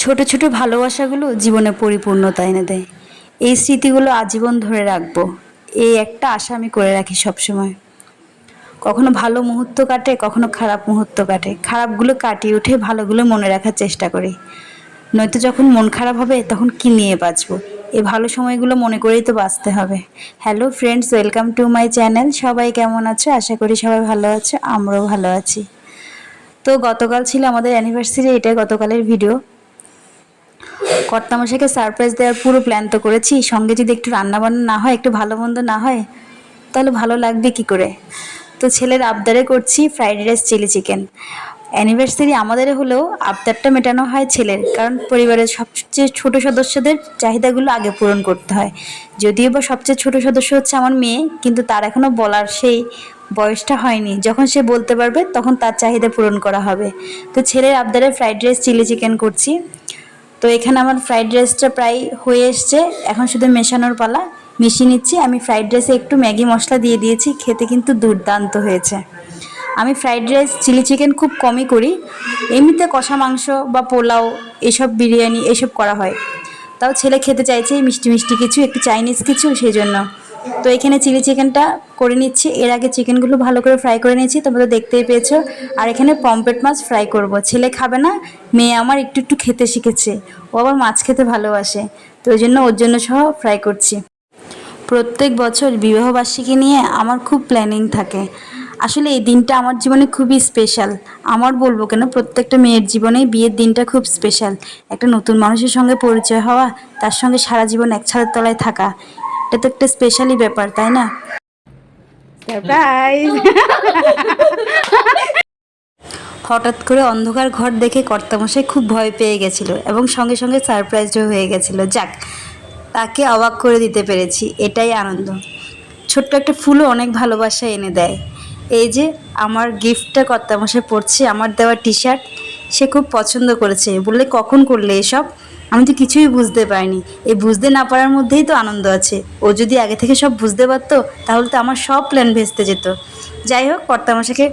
ছোট ছোট ভালোবাসাগুলো জীবনে পরিপূর্ণতা এনে দেয়। এই স্মৃতিগুলো আজীবন ধরে রাখব। এই একটা আশা আমি করে রাখি সবসময়। কখনো ভালো মুহূর্ত কাটে, কখনো খারাপ মুহূর্ত কাটে। খারাপগুলো কাটিয়ে উঠে ভালোগুলো মনে রাখার চেষ্টা করি। নয়তো যখন মন খারাপ হবে, তখন কি নিয়ে বাঁচবো? এই ভালো সময়গুলো মনে করেই তো বাঁচতে হবে। Hello friends welcome to my channel সবাই কেমন আছো? আশা করি সবাই ভালো আছো, আমরাও ভালো আছি। তো গতকাল ছিল আমাদের অ্যানিভার্সারি এটাই গতকালের ভিডিও কর্তামশাইকে সারপ্রাইজ দেওয়ার পুরো প্ল্যান তো করেছি। সঙ্গে যদি একটু রান্নাবান্না না হয়, একটু ভালো মন্দ না হয়, তাহলে ভালো লাগবে কি করে? তো ছেলের আবদারে করছি fried rice chilli chicken anniversary আমাদের হলেও আবদারটা মেটানো হয় ছেলের, কারণ পরিবারের সবচেয়ে ছোট সদস্যদের চাহিদাগুলো আগে পূরণ করতে হয়। যদিও বা সবচেয়ে ছোট সদস্য হচ্ছে আমার মেয়ে, কিন্তু তার এখনও বলার সেই বয়সটা হয়নি। যখন সে বলতে পারবে, তখন তার চাহিদা পূরণ করা হবে। তো ছেলের আবদারে ফ্রাইড রাইস চিলি চিকেন করছি। তো এখানে আমার ফ্রাইড রাইসটা প্রায় হয়ে এসছে। এখন শুধু মেশানোর পালা। মিশিয়ে নিচ্ছি। আমি ফ্রাইড রাইসে একটু ম্যাগি মশলা দিয়ে দিয়েছি। খেতে কিন্তু দুর্দান্ত হয়েছে। আমি ফ্রাইড রাইস চিলি চিকেন খুব কমই করি। এমনিতে কষা মাংস বা পোলাও, এসব বিরিয়ানি, এসব করা হয়। তাও ছেলে খেতে চাইছে মিষ্টি মিষ্টি কিছু, একটু চাইনিজ কিছু, সেই জন্য। তো এখানে চিলি চিকেনটা করে নিচ্ছি। এর আগে চিকেনগুলো ভালো করে ফ্রাই করে নিয়েছি, তোমরা তো দেখতেই পেয়েছ। আর এখানে পমপেট মাছ ফ্রাই করব। ছেলে খাবে না, মেয়ে আমার একটু একটু খেতে শিখেছে। ও আবার মাছ খেতে ভালোবাসে। তো ওই জন্য ওর জন্য সহ ফ্রাই করছি। প্রত্যেক বছর বিবাহবার্ষিকী নিয়ে আমার খুব প্ল্যানিং থাকে। আসলে এই দিনটা আমার জীবনে খুবই স্পেশাল। আমার বলব কেন, প্রত্যেকটা মেয়ের জীবনে বিয়ের দিনটা খুব স্পেশাল। একটা নতুন মানুষের সঙ্গে পরিচয় হওয়া, তার সঙ্গে সারা জীবন এক ছাদের তলায় থাকা। এটা তো একটা স্পেশালি ব্যাপার তাই না? সারপ্রাইজ হঠাৎ করে অন্ধকার ঘর দেখে কর্তামশাই খুব ভয় পেয়ে গেছিল এবং সঙ্গে সঙ্গে সারপ্রাইজও হয়ে গেছিল। যাক তাকে অবাক করে দিতে পেরেছি এটাই আনন্দ। ছোট্ট একটা ফুলও অনেক ভালোবাসা এনে দেয়। এই যে আমার গিফটটা কর্তামশাই পড়ছে আমার দেওয়া টি শার্ট সে খুব পছন্দ করেছে। বললে কখন করলে এসব? আমি তো কিছুই বুঝতে পারিনি। এই বুঝতে না পারার মধ্যেই তো আনন্দ আছে। ও যদি আগে থেকে সব বুঝতে পারতো, তাহলে তো আমার সব প্ল্যান ভেস্তে যেত। যাই হোক কর্তামশাকে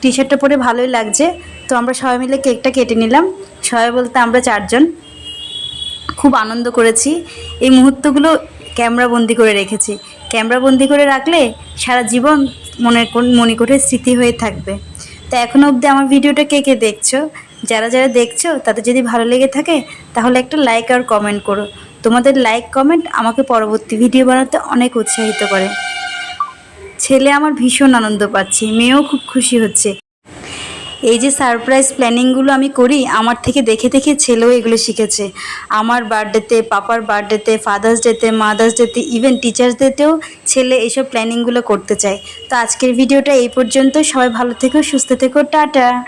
টি শার্টটা পরে ভালোই লাগছে। তো আমরা সবাই মিলে কেকটা কেটে নিলাম। সবাই বলতে আমরা চারজন খুব আনন্দ করেছি। এই মুহূর্তগুলো ক্যামেরা বন্দি করে রেখেছি। ক্যামেরা বন্দি করে রাখলে সারা জীবন মনে মনে করে স্মৃতি হয়ে থাকবে। তো এখনও অবধি আমার ভিডিওটা কে কে দেখছ? যারা যারা দেখছ, তাদের যদি ভালো লেগে থাকে, তাহলে একটা লাইক আর কমেন্ট করো। তোমাদের লাইক কমেন্ট আমাকে পরবর্তী ভিডিও বানাতে অনেক উৎসাহিত করে। ছেলে আমার ভীষণ আনন্দ পাচ্ছে, মেয়েও খুব খুশি হচ্ছে। এই যে সারপ্রাইজ প্ল্যানিংগুলো আমি করি, আমার থেকে দেখে দেখে ছেলেও এগুলো শিখেছে। আমার বার্থডেতে পাপার বার্থডেতে ফাদার্স ডেতে মাদার্স ডেতে ইভেন টিচার্স ডেতেও ছেলে এইসব প্ল্যানিংগুলো করতে চায়। তো আজকের ভিডিওটা এই পর্যন্ত, সবাই ভালো থেকো, সুস্থ থেকো, টাটা!